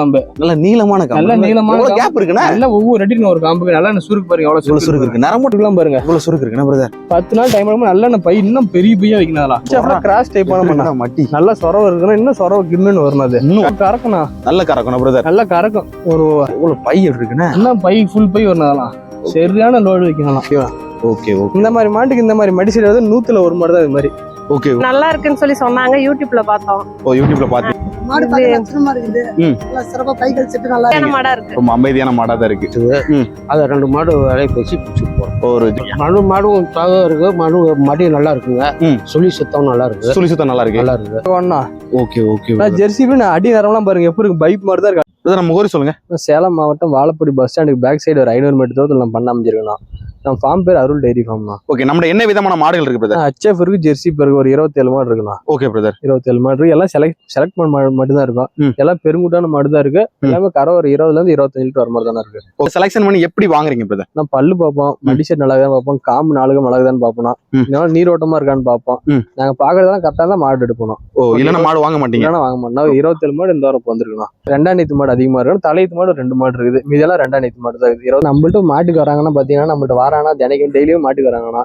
காம்பு. நல்ல நீளமான காம்பு. நல்ல நீளமான. கேப் இருக்குண்ணா? நல்ல ஒவ்வொரு அடிக்கும் ஒரு காம்புக்கு நல்லா என்ன சுருக்கு பாருங்க எவ்வளவு இவ்வளவு சுருக்கு இருக்கு. நரம்பு எல்லாம் பாருங்க இவ்வளவு சுருக்கு இருக்குண்ணா பிரதர் பத்து நாள் டைம் ஆகும் நல்ல பை இன்னும் பெரிய பையா வைக்கணும் கிராஸ் டைப்பான பண்ணா மட்டி? நல்லா சொரவு இருக்குன்னா இன்னும் சொரவு கிண்ணுன்னு வரணும் அது. இன்னும். கறக்கணும் நல்ல கறக்கணும் பிரதர் நல்லா கறக்கும். ஒரு இவ்வளவு பை இருக்குண்ணா? இன்னும் பை ஃபுல் பை வரணும் சரியான லோடு வைக்கலாம் ஓகே ஓகே. இந்த மாதிரி மாட்டுக்கு இந்த மாதிரி மெடிசன் வந்து நூத்துல ஒரு மாடு தான் இது மாதிரி. ஓகே நல்லா இருக்குன்னு சொல்லி சொன்னாங்க. யூடியூப்ல பார்த்தோம். ஓ யூடியூப்ல பாத்து மாடு பார்க்க லட்சணமா இருக்குது. ம். நல்லா சிறப்பா கைகள் செட்டு நல்லா கல்யாண இருக்கு மாடா இருக்கு. ரொம்ப அமைதியான மாடா தான் இருக்கு. அதை ரெண்டு மாடு விலையை பேசி பிடிச்சிட்டு போகிறோம் ஒரு மனு மாடும் தகம் இருக்கு. மனு மடி நல்லா இருக்குங்க. சுழி சுத்தம் நல்லா இருக்கு சுழி சுத்தம் நல்லா இருக்கு. நல்லா இருக்கு ஒண்ணா? Okay okay. நான் ஜெர்சி நான் அடி நேரம்லாம் பாருங்க. எப்படி இருக்கு? பைப் மாதிரி தான் இருக்கு. நம்ம ஊர் சொல்லுங்க. சேலம் மாவட்டம் வாழப்படி பஸ் ஸ்டாண்டுக்கு பேக் சைடு ஒரு ஐநூறு மீட்டர் தூரத்தில் நான் பண்ண அமைஞ்சிருக்கேன் நான் ஃபார்ம் பேர் அருள் டைரி ஃபார்ம் தான் ஓகே நம்ம என்ன விதமான மாடுகள் இருக்கு பிரதர் ஹச்எஃப் இருக்கு ஜெர்சி இருக்கு ஒரு இருபத்தேழு மாடு இருக்குண்ணா. ஓகே பிரதர் இருபத்தேழு மாடு இருக்கு. எல்லாம் செலக்ட் செலக்ட் பண்ண மாடு மட்டும் தான் இருக்கும். எல்லாம் பெருங்குட்டான மாடு தான் இருக்கு எல்லாமே கரை ஒரு இருபதுல இருந்து இருபத்தஞ்சு லிட்டர் வர மாதிரி தானே இருக்கு செலக்ஷன் பண்ணி எப்படி வாங்குறீங்க பிரதர் நான் பல்லு பார்ப்போம் மடி செட் நல்லா தான் பார்ப்போம் காம்பு நாளுக்கு மிளகுதான்னு பார்ப்போம். ம். இதனால நீரோட்டமா இருக்கான்னு பார்ப்போம். நாங்க பாக்குறதெல்லாம் கரெக்டா தான் மாடு எடுக்கணும் ஓ இல்லன்னா மாடு வாங்க மாட்டீங்க? இல்லைன்னா வாங்க மாட்டோம். இருபத்தேழு மாடு இந்த வாரம் வந்துருக்கணும் ரெண்டாம் நீத்து மாடு அதிகமா இருக்கணும் தலையத்து மாடு ரெண்டு மாடு இருக்குது. மீதெல்லாம் ரெண்டாம் நீத்து மாடு தான் இருக்குது. இருபது நம்மள்ட்ட மாட்டுக்கு வராங்கன்னா பாத்தீங்கன்னா நம்மள்ட்ட வரானா தினைக்கும் டெய்லியும் மாட்டுக்கு வராங்கண்ணா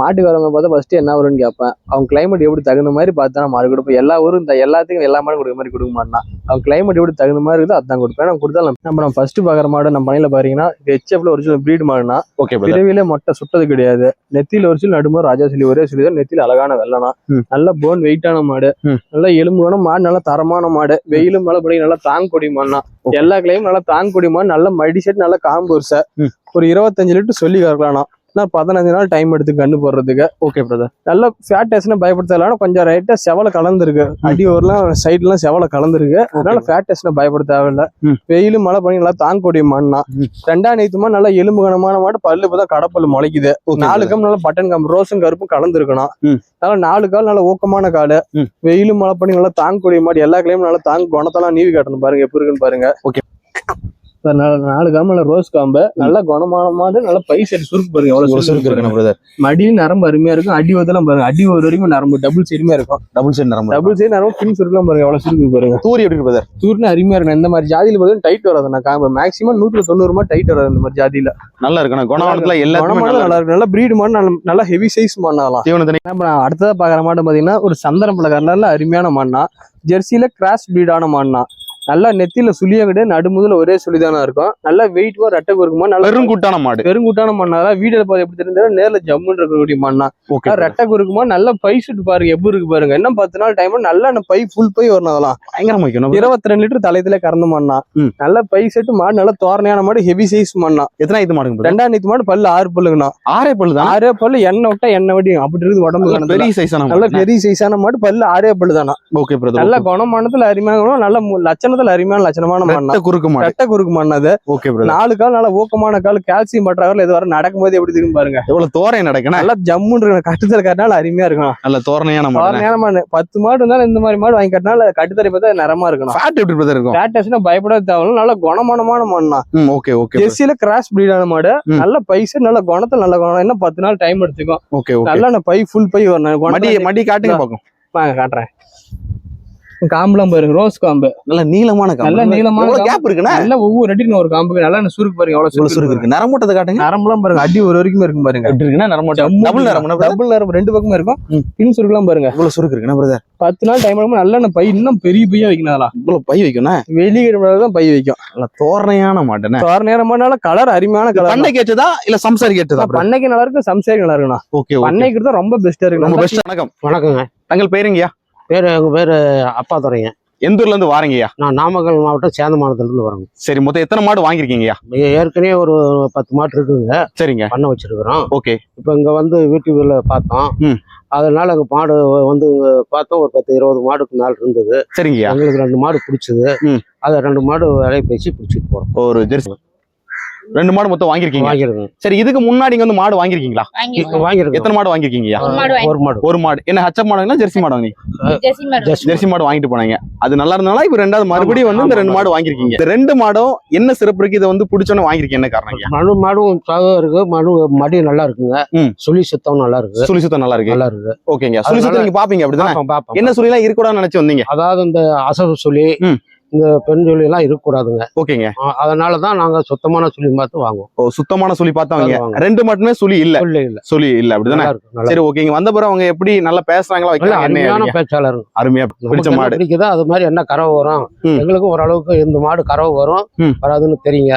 மாட்டுக்கு வரவங்க பார்த்தா ஃபர்ஸ்ட் என்ன வரும்னு கேட்பேன். அவங்க கிளைமேட் எப்படி தகுந்த மாதிரி பார்த்து தான் மாடு கொடுப்பேன். எல்லா ஊரும் இந்த எல்லாத்துக்கும் எல்லா மாடும் கொடுக்குற மாதிரி கொடுக்க மாட்டேன். அவங்க கிளைமேட் எப்படி தகுந்த மாதிரி இருக்குதோ அதான் கொடுப்பேன். நான் கொடுத்தாலும் நம்ம நம்ம ஃபர்ஸ்ட் பார்க்குற மாடு நம்ம பண்ணையில பாத்தீங்கன்னா ஹெச்எஃப்ல ஒரிஜினல் பிரீட் மாடுனா ஓகே பிறவிலே மொட்டை சுட்டது கிடையாது. நெத்தியில ஒரு சில நடுமா ராஜா சொல்லி ஒரே சொல்லி தான். நெத்தியில அழகான வெள்ளனா. நல்ல போன் வெயிட்டான மாடு. நல்ல எலும்புகான மாடு நல்ல தரமான மாடு. வெயிலும் மழை படி நல்லா தாங்கக்கூடிய மாடுனா. எல்லா கிளையும் நல்லா தாங்கக்கூடிய மாடு நல்ல மடி செட் நல்ல காம்பு. ஒரு இருபத்தஞ்சு லிட்டர் சொல்லி கறக்கலாம்னா நான் பதினஞ்சு நாள் டைம் எடுத்து கண்ணு போடுறதுக்கு. ஓகே பிரதர் நல்ல ஃபேட் டெஸ்ட்னு பயப்படுத்தலாம் கொஞ்சம் ரைட்டா செவல கலந்துருக்கு. அடி ஓரலாம் சைட்லாம் செவல கலந்துருக்கு. அதனால ஃபேட் டெஸ்ட் பயப்பட தேவையில்ல. வெயிலும் மழை பண்ணி நல்லா தாங்கக்கூடிய மாடுனா ம். ரெண்டாம் நீத்துமா நல்லா எலும்பு கனமான மாடு பல்லு இப்பதான் கடப்பல் முளைக்குது. நாலு கம் நல்லா பட்டன் கம் ரோஸும் கருப்பும் கலந்துருக்கணும். நல்லா நாலு கால் நல்லா ஊக்கமான காலு. வெயிலும் மழை பண்ணி நல்லா தாங்கக்கூடிய மாடு. எல்லா கிளையும் நல்லா தாங்க குணத்தெல்லாம் நீவி காட்டணும் பாருங்க எப்படி இருக்குன்னு பாருங்க. Okay. நாலு காம்பு ரோஸ் காம்பு. நல்ல குணமான மாடு நல்ல பை செட் சுருக்கு பாருங்க எவ்வளவு சுருக்கு இருக்குண்ணா பிரதர் மடியும் நரம்பு அருமையா இருக்கும். அடி வதெல்லாம் பாருங்க. அடி ஒரு வரைக்கும் நரம்பு டபுள் சைடுமே இருக்கும். டபுள் சைடு நரம்பு. டபுள் சைடு நரம்பு பின் சுருக்கலாம் பாருங்க எவ்வளவு சுருக்கு பாருங்க. தூரி எப்படி இருக்கு பிரதர் தூர்னு அருமையா இருக்கும். இந்த மாதிரி ஜாதியில பார்த்தீங்கன்னா டைட் வராது. நான் காம்பு மேக்ஸிமம் நூத்துல தொண்ணூறு மாதிரி டைட் வராது இந்த மாதிரி ஜாதியில. நல்லா இருக்குண்ணா. குணவனத்துல எல்லாத்துமே குணமான நல்லா இருக்கு. நல்ல பிரீடு மாடு நல்ல ஹெவி சைஸ் மாடலாம் நம்ம அடுத்ததா பாக்குற மாடு பாத்தீங்கன்னா ஒரு சந்தன பழ கலர்ல அருமையான மாடுனா ஜெர்சியில கிராஸ் பிரீடான மாடுனா. நல்லா நெத்தியில சுழிய கிடையாது நடுமுதுல ஒரே சுழிதானா இருக்கும். நல்லா வெயிட் ரெட்டை இருக்குமா நல்லா பெருங்குட்டான மாடு. பெருங்குட்டான மண்ணா. வீடியோல பார்த்து எப்படி தெரிஞ்சா நேர்ல ஜம்முன்னு இருக்கக்கூடிய மண்ணா. ரெட்டை குறுக்குமா நல்ல பை சுட்டு பாருங்க எப்படி இருக்கு பாருங்க. இன்னும் பத்து நாள் டைம் நல்லா பை ஃபுல் பை வரணும் அதெல்லாம். பயங்கரமா வைக்கணும் இருபத்தி ரெண்டு லிட்டர் தலையத்துல கறந்து மண்ணா. நல்ல பை செட்டு மாடு நல்ல தோரணையான மாடு ஹெவி சைஸ் மண்ணா. எத்தனை இது பிரதர் ரெண்டாம் நீத்து மாடு பல்லு ஆறு பல்லுங்கண்ணா. ஆறே பல்லு தான் ஆறே பல்லு எண்ணெய் விட்டா எண்ணெய் வடியும் அப்படி இருக்குது உடம்பு. பெரிய சைஸான நல்ல மாடு. பெரிய சைஸான மாடு பல்லு ஆறே பல்லு தானா ஓகே. நல்ல குணமானத்துல அருமையான நல்ல மு- லட்சணத்துல அருமையான லட்சணமான மண்ணா? குறுக்கு மாடு. ரெட்டை குறுக்கு மண்ணா அது? ஓகே நாலு கால் நல்ல ஊக்கமான கால் கால்சியம் பற்றாவில் இது வர நடக்கும்போது எப்படி இருக்கும் பாருங்க? எவ்வளவு தோரை நடக்குண்ணா? நல்லா ஜம்முன்னு இருக்கு கட்டுத்தல் கட்டினால அருமையா இருக்கும் நல்ல தோரணையான தோரணையான மாடு. பத்து மாடு இருந்தாலும் இந்த மாதிரி மாடு வாங்கி கட்டினால கட்டுத்தரை பார்த்தா நிறமா இருக்கணும். ஃபேட் எப்படி பிரதர் இருக்கும்? ஃபேட்டஸ்னா பயப்பட தேவையில்ல. நல்ல குணமானமான மண்ணா. ஓகே ஓகே ஜெர்சியில கிராஸ் பிரீடான மாடு. நல்ல பைசு நல்ல குணத்துல நல்ல குணம். இன்னும் பத்து நாள் டைம் எடுத்துக்கும். ஓகே நல்லா பை ஃபுல் பை வரணும். மடி மடி காட்டுங்க பாக்கும். வாங்க காட்டுறேன். காம்புலாம் பாருங்க ரோஸ் காம்பு. நல்ல நீளமான காம்பு. நல்ல நீளமான காம்பு. கேப் இருக்குண்ணா? நல்ல ஒவ்வொரு அடிக்கும் ஒரு காம்புக்கு நல்லா சுருக்கு பாருங்க எவ்வளவு சுருக்கு சுருக்கு இருக்கு. நரம்பூட்டத்தை காட்டுங்க. நரம்புலாம் பாருங்க அடி ஒரு வரைக்கும் இருக்கும் பாருங்க. எப்படி இருக்குன்னா நரம்பூட்டம் டபுள் நரம்பு டபுள் நரம்பு ரெண்டு பக்கமும் இருக்கும். பின் சுருக்குலாம் பாருங்க. இவ்வளவு சுருக்கு இருக்குண்ணா பிரதர் பத்து நாள் டைம் ஆகும் நல்ல பை இன்னும் பெரிய பையா வைக்கணும் அதெல்லாம். இவ்வளவு பை வைக்கணும் வெளியே தான் பை வைக்கும். நல்ல தோரணையான மாட்டுண்ணே. வார நேரமானால கலர் அருமையான கலர் பண்ணைக்கு ஏற்றதா இல்ல சம்சாரிக்கு ஏற்றதா பண்ணைக்கு நல்லா இருக்கும் சம்சாரி நல்லா இருக்கணும் ஓகே ஓகே. பண்ணைக்கு தான் ரொம்ப பெஸ்டா இருக்கு ரொம்ப பெஸ்ட் வணக்கம். வணக்கங்க. தங்கள் பேருங்கய்யா பேர் எங்கள் பேர் அப்பா துறைங்க எந்த ஊர்ல இருந்து வாரீங்கய்யா நான் நாமக்கல் மாவட்டம் சேந்தமானத்துலேருந்து வரேங்க. சரி மொத்தம் எத்தனை மாடு வாங்கிருக்கீங்கய்யா ஏ- ஏற்கனவே ஒரு பத்து மாட்டு இருக்குங்க. சரிங்க. பண்ண வச்சிருக்கிறோம். ஓகே. இப்போ இங்கே வந்து வீட்டுக்குள்ள பார்த்தோம். ம். அதனால அங்கே மாடு வந்து பார்த்தோம். ஒரு பத்து இருபது மாடுக்கு மேல இருந்தது. சரிங்கய்யா எங்களுக்கு ரெண்டு மாடு பிடிச்சது. ம். அதை ரெண்டு மாடு விலையை பேசி பிடிச்சிட்டு போகிறோம் ஒரு ஜெர்சி ரெண்டு மாடு மொத்தம் வாங்கிருக்கீங்க வாங்கிருக்கோம் சரி இதுக்கு முன்னாடி வந்து மாடு வாங்கிருக்கீங்களா இப்போ வாங்கியிருக்கோம். எத்தனை மாடு வாங்கிருக்கீங்கய்யா ஒரு மாடு ஒரு மாடு. என்ன ஹச்சப் மாடுங்களா ஜெர்சி மாடு வாங்கினீங்க? ஜெர்சி மாடு. ஜெர்சி ஜெர்சி மாடு வாங்கிட்டு போனாங்க. அது நல்லா இருந்தனால இப்ப ரெண்டாவது மறுபடியும் வந்து இந்த ரெண்டு மாடு வாங்கிருக்கீங்க இந்த ரெண்டு மாடும் என்ன சிறப்பு இருக்கு? இதை வந்து பிடிச்சோன்னு வாங்கிருக்கீங்க என்ன காரணம் மனு மாடும் இருக்கு. மனு மடி நல்லா இருக்குங்க. சுழி சுத்தம் நல்லா இருக்கு. சுழி சுத்தம் நல்லா இருக்கு. நல்லா இருக்கு. ஓகேங்க. சுழி சுத்தம் நீங்க பாப்பீங்க அப்படிதானே. என்ன சுழிலாம் இருக்கக்கூடாதுன்னு நினைச்சு வந்தீங்க? அதாவது இந்த அசவு சுழி. இந்த பெண் எல்லாம் இருக்கக்கூடாதுங்க. ஓகேங்க. ஆ, அதனாலதான் நாங்க சுத்தமான சுழி பார்த்து வாங்குவோம். ஓ சுத்தமான சுழி பார்த்தவங்க வாங்குவாங்க. ரெண்டு மட்டுமே சுழி இல்ல? இல்ல இல்ல. சுழி இல்ல அப்படிதானே? சரி ஓகேங்க. வந்த பிறகு அவங்க எப்படி நல்லா பேசுறாங்களா? அருமையான? பேச்சாளர் அருமையா பிடிச்ச மாடு. பிடிக்குதோ அது மாதிரி என்ன கறவை வரும். எங்களுக்கு ஓரளவுக்கு இந்த மாடு கறவை வரும். வராதுன்னு தெரியுங்க.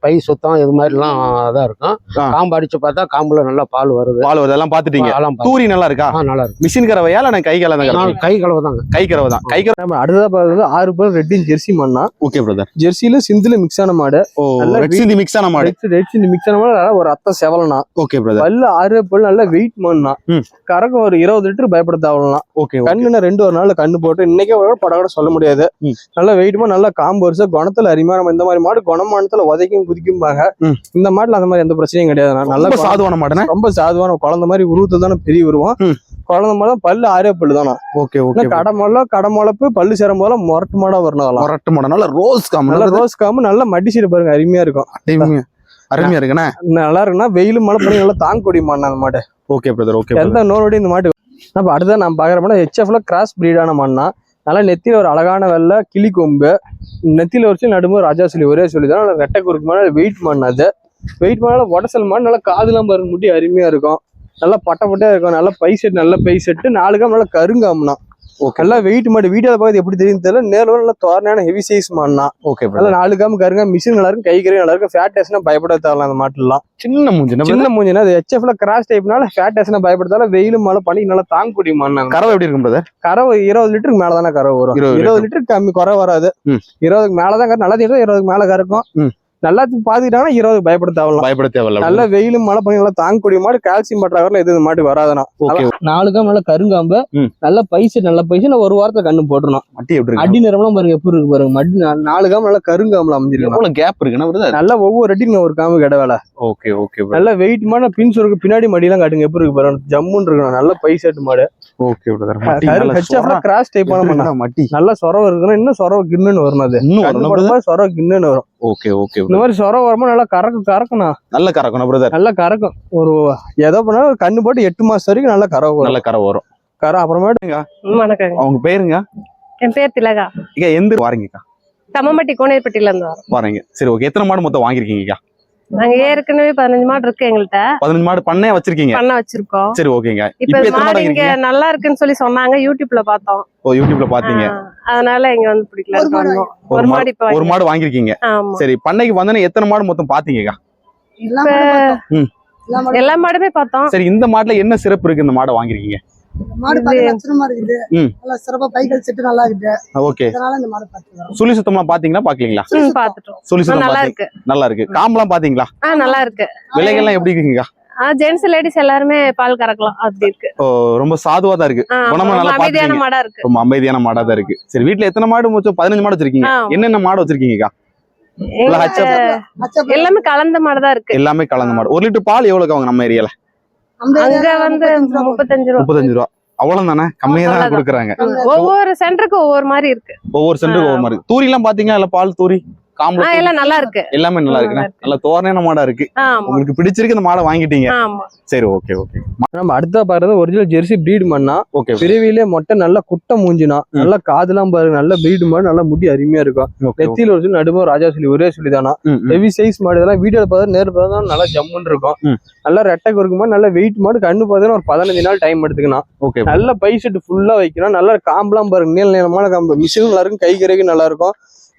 பை சுத்தம் இது மாதிரி எல்லாம் தான் இருக்கும். காம்பு அடிச்சு பார்த்தா காம்புல நல்லா பால் வருது. பால் அதெல்லாம் பாத்துட்டீங்க அதெல்லாம் பார்த்தா- தூரி நல்லா இருக்கா? நல்லா இருக்கு. மிஷின் கறவையா இல்ல கை நான் கை கலவை தாங்க கை கறவை தான் கை கறவை நம்ம அடுத்ததா பார்க்கறது ஆறு பேர் ரெட்டின் ஜெர்சி மண்ணா? ஓகே பிரதர் ஜெர்சியில சிந்துல மிக்ஸ் ஆன மாடு. ரெட் சிந்தி மிக்ஸ் ஆன மாடு. ரெட் சிந்து மிக்ஸ் ஆன மாடு ஒரு அத்தை செவலனா. ஓகே பிரதர் பல்லு ஆறு பல்லு நல்ல வெயிட் மண்ணா. ம். கறக்கும் ஒரு இருபது லிட்டர் பயப்பட தேவலாம் ஓகே கண்ணுனா ரெண்டு ஒரு நாள் கண்ணு போட்டு இன்னைக்கே ஒரு படம் கூட சொல்ல முடியாது. நல்ல வெயிட்டுமா நல்ல காம்பு வருஷம் குணத்துல அருமையா நம்ம இந்த மாதிரி மாடு குணமானத்துல உதைக்கும் குதிக்கும்பாங்க. இந்த மாட்டுல அந்த மாதிரி எந்த பிரச்சனையும் கிடையாது. நல்ல சாதுவான மாடுனே ரொம்ப சாதுவான குழந்தை மாதிரி உருவத்துல தானே பெரிய உருவம். குழந்தை மாதிரி தான் பல்லு ஆறே பல்லு தானே? ஓகே ஓகே கடை முதல்ல கடை முளப்பு பல்லு சேரும் போல முரட்டு மாடா வரணும் மொரட்டு மாடு நல்ல ரோஸ் நல்ல காம ரோஸ் காம்பு நல்ல மடி சீடு பாருங்க அருமையா இருக்கும். அருமையா இருக்குண்ணே. நல்லா இருக்குன்னா வெயிலும் மழை பண்ணி நல்லா தாங்க முடியுமா அந்த மாடு. ஓகே பிரதர் ஓகே எந்த நோரோட இந்த மாட்டு நம்ம அடுத்ததான் நான் பாக்குற மாட்டோம் ஹெச்எஃப்ல கிராஸ் பிரீடான மண்ணா நல்லா நெத்தியில ஒரு அழகான வெள்ளை கிளி கொம்பு. நெத்தியில வச்சு நடுமுறை ராஜா சொல்லி ஒரே சொல்லி தான் நல்லா ரெட்டை குறுக்கு மாடு வெயிட் மண் அது. வெயிட் பண்ணால உடசல் மாடு நல்லா காதுலாம் பாருங்க முட்டி அருமையா இருக்கும். நல்லா பட்டை பட்டையா இருக்கும். நல்லா பை செட் நல்ல பை செட்டு நாலு காம் நல்லா கருங்காம்னா ஓகே நல்லா வெயிட் மாடு வீடியோல பார்த்து எப்படி தெரியும் தெரியல. நேரில் நல்லா தோரணையான ஹெவி சைஸ் மாடுனா. ஓகே நல்லா நாலு காம் கருங்க மிஷின் நல்லா இருக்கும். கை கறி நல்லா இருக்கும். ஃபேட் டேஸ்னா பயப்பட தேவையில்ல அந்த மாட்டுலாம் சின்ன மூஞ்சி என்ன brother? சின்ன மூஞ்சினா அது ஹெச்எஃப்ல கிராஸ் டைப்னால ஃபேட் டேஸ்னா பயப்படுத்தால வெயிலும் மழை பண்ணி நல்லா தாங்க முடியும் மண்ணாங்க கறவை எப்படி இருக்கும் பிரதர் கறவை இருபது லிட்டருக்கு மேல தானே கறவை வரும். இருபது லிட்டருக்கு கம்மி குறை வராது. இருபதுக்கு மேலதான் நல்லா தீட்டா இருபதுக்கு மேல கறக்கும். நல்லா பாத்துக்கிட்டாங்கன்னா இருபது பயப்பட தேவையில்ல பயப்பட தேவையில்ல. நல்ல வெயிலும் மழை பண்ணி நல்லா தாங்கக்கூடிய மாடு கால்சியம் பற்றாக்குறல எது மாட்டு வராதுனா நாலு காம் நல்ல கருங்காம்பு. நல்ல பைசு நல்ல பைசு நான் ஒரு வாரத்துல கண்ணு போட்டுருணும் மட்டி எப்படி இருக்கு? அடி நிறம்லாம் பாருங்க எப்படி இருக்கு பாருங்க. மடி நாலு காம் நல்ல கருங்காம்புல அமைஞ்சிருக்கணும் எவ்வளவு கேப் இருக்குன்னா நல்ல ஒவ்வொரு அடிக்கு ஒரு காம்பு கிட வேலை. ஓகே ஓகே நல்ல வெயிட் மாடு பின் சுருக்கு பின்னாடி மடியெல்லாம் காட்டுங்க. எப்படி இருக்கு பாருங்க. ஜம்முன்னு இருக்கணும். நல்ல பைசெட் மாடு. ஓகே. கிராஸ் டைப்பான இருக்குன்னா மட்டி நல்ல சொரவை இருக்கணும். இன்னும் சொரவை கிண்ணுன்னு வரணும் அது. இன்னும் சொரவை கிண்ணுன்னு வரும். ஓகே ஓகே இந்த மாதிரி சொரவை வரும்போது நல்லா கறக்கும் கறக்கணும் நல்ல கறக்கணும் பிரதர் நல்லா கறக்கும் ஒரு எதோ பண்ணாலும் கண்ணு போட்டு எட்டு மாசம் வரைக்கும் நல்லா கறவை வரும். நல்ல கரை வரும். கரை அப்புறமேட்டு வணக்கங்க. அவங்க பேருங்க? என் பேர் திலகா. இங்க எந்த வாரீங்கக்கா. தம்மம்பட்டி கோனேர்பட்டியில இருந்து வரோம். வாரீங்க. சரி ஓகே. எத்தனை மாடு மொத்தம் வாங்கிருக்கீங்கக்கா நாங்க ஏற்கனவே பதினஞ்சு மாடு இருக்கு எங்கள்கிட்ட பதினஞ்சு மாடு பண்ணே வச்சிருக்கீங்க? பண்ண வச்சிருக்கோம். சரி ஓகேங்க. இப்ப மாடு இங்க நல்லா இருக்குன்னு சொல்லி சொன்னாங்க யூடியூப்ல பார்த்தோம். ஓ யூடியூப்ல பாத்தீங்க அதனால இங்க வந்து பிடிக்கல ஒரு மாடு இப்ப ஒரு மாடு வாங்கிருக்கீங்க சரி பண்ணைக்கு வந்தோன்னே எத்தனை மாடு மொத்தம் பாத்தீங்கக்கா எல்லா மாடும் பார்த்தோம். சரி இந்த மாட்டுல என்ன சிறப்பு இருக்கு இந்த மாடை வாங்கிருக்கீங்க மாடு பார்க்க லட்சணமா இருக்குது. ம். நல்லா சிறப்பா பைகள் செட்டு நல்லா இருக்குது. ஓகே. அதனால இந்த மாடு சுழி பாத்தீங்களா? பாக்கலீங்களா? ம் பாத்துட்டோம். சுழி ஆ, சுத்தம் நல்லா இருக்கு. நல்லா இருக்கு. காம்பெல்லாம் பாத்தீங்களா? ஆ நல்லா இருக்கு. விலைகள்லாம் எப்படி இருக்குங்கக்கா ஜென்ஸ் லேடிஸ் எல்லாருமே பால் கறக்கலாம். அப்படி இருக்கு. ரொம்ப சாதுவா தான் இருக்கு. குணமா நல்லா அமைதியான பாத்துக்கீங்க. மாடா இருக்கு. ரொம்ப அமைதியான மாடா தான் இருக்கு. சரி வீட்ல எத்தனை மாடு மொத்தம் பதினஞ்சு மாடு வச்சிருக்கீங்க. என்னென்ன மாடு வச்சிருக்கீங்கக்கா? எல்லாமே கலந்த மாடு தான் இருக்கு. எல்லாமே கலந்த மாடு. ஒரு லிட்டர் பால் எவ்வளவுக்கு அவங்க நம்ம ஏரியால? அங்க வந்து முப்பத்தஞ்சு ரூபா. முப்பத்தஞ்சு ரூபா. அவ்வளவு தானே கம்மியா தான். கொடுக்குறாங்க. ஒவ்வொரு சென்டருக்கு ஒவ்வொரு மாதிரி இருக்கு. ஒவ்வொரு சென்டருக்கு ஒவ்வொரு மாதிரி. தூரி எல்லாம் பாத்தீங்களா? இல்ல பால் தூரி? காம்பு எல்லாம் நல்லா இருக்கு. எல்லாமே நல்லா இருக்குண்ணே நல்லா தோரணையான மாடா இருக்கு. உங்களுக்கு பிடிச்சிருக்கு இந்த மாடை வாங்கிட்டீங்க. சரி ஓகே ஓகே நம்ம அடுத்த பாக்குறது ஒரிஜினல் ஜெர்சி பிரீடு மண்ணா. ஓகே பிறவிலே மொட்டை நல்ல குட்டை மூஞ்சினா நல்லா காதுலாம் பாருங்க நல்ல பிரீடு மாடு நல்லா முடி அருமையா இருக்கும். நெத்தியில ஒரு சொல்லி நடுமே ராஜா சொல்லி ஒரே சொல்லி தானா ஹெவி சைஸ் மாடு இதெல்லாம் வீடியோல பார்த்தா நேர் பார்த்தா நல்லா ஜம்முன்னு இருக்கும். நல்லா ரெட்டை குறுக்கு மாடு நல்ல வெயிட் மாடு கண்ணு பார்த்தீங்கன்னா ஒரு பதினஞ்சு நாள் டைம் எடுத்துக்கணும். ஓகே நல்ல பை செட் ஃபுல்லா வைக்கணும். நல்ல காம்பெல்லாம் பாருங்க நீள நீளமான காம்பு. மிஷினும் நல்லா இருக்கும் கை கரைக்கும் நல்லா இருக்கும்.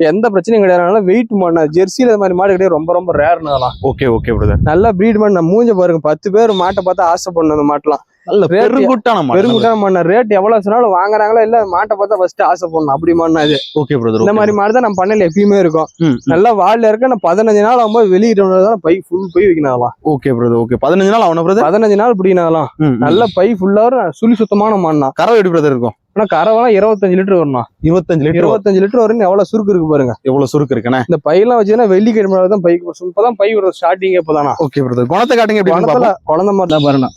எந்த பிரச்சனையும் கிடையாது வெயிட் மாடு ஜெர்சியில இந்த மாதிரி மாடு கிடையாது ரொம்ப ரொம்ப ரேர்னாலாம் ஓகே ஓகே பிரதர் நல்ல பிரீட் மாடு மூஞ்ச பாருங்க பத்து பேர் மாட்டை பார்த்தா ஆசைப்படணும் அந்த மாட்டெல்லாம் நல்ல பெருங்குட்டான பெருங்குட்டான மாடு ரேட் எவ்வளவு சொன்னாலும் வாங்குறாங்களா இல்ல மாட்டை பார்த்தா ஃபர்ஸ்ட் ஆசைப்படணும். அப்படி மாடுனா இது. ஓகே பிரதர் இந்த மாதிரி மாடு தான் நம்ம பண்ணல எப்பயுமே இருக்கும். நல்லா வால்ல இருக்க நான் பதினஞ்சு நாள் ஆகும்போது வெளியிட்டு பை ஃபுல் பை வைக்கணும் ஓகே பிரதர் ஓகே பதினஞ்சு நாள் அவன பிரதர் பதினஞ்சு நாள் பிடிக்கணும் நல்ல பை ஃபுல்லா சுழி சுத்தமான மண்ணா கறவை எப்படி பிரதர் இருக்கும்? ஆனா கரவெல்லாம் இருபத்தஞ்சு லிட்டர் வரணும் இருபத்தஞ்சு லிட்டர் இருபத்தஞ்சு லிட்டர் வரும் எவ்வளவு சுருக்கு இருக்கு பாருங்க. எவ்வளவு சுருக்கு இருக்குண்ணே? இந்த பையெல்லாம் வச்சுன்னா வெள்ளிக்கிழமை தான் பை இப்பதான் பை விடுற ஸ்டார்டிங் இப்பதானா ஓகே பிரதர் குணத்தை காட்டுங்க குளத்துல குழந்தை மாதிரி தான் பாருங்க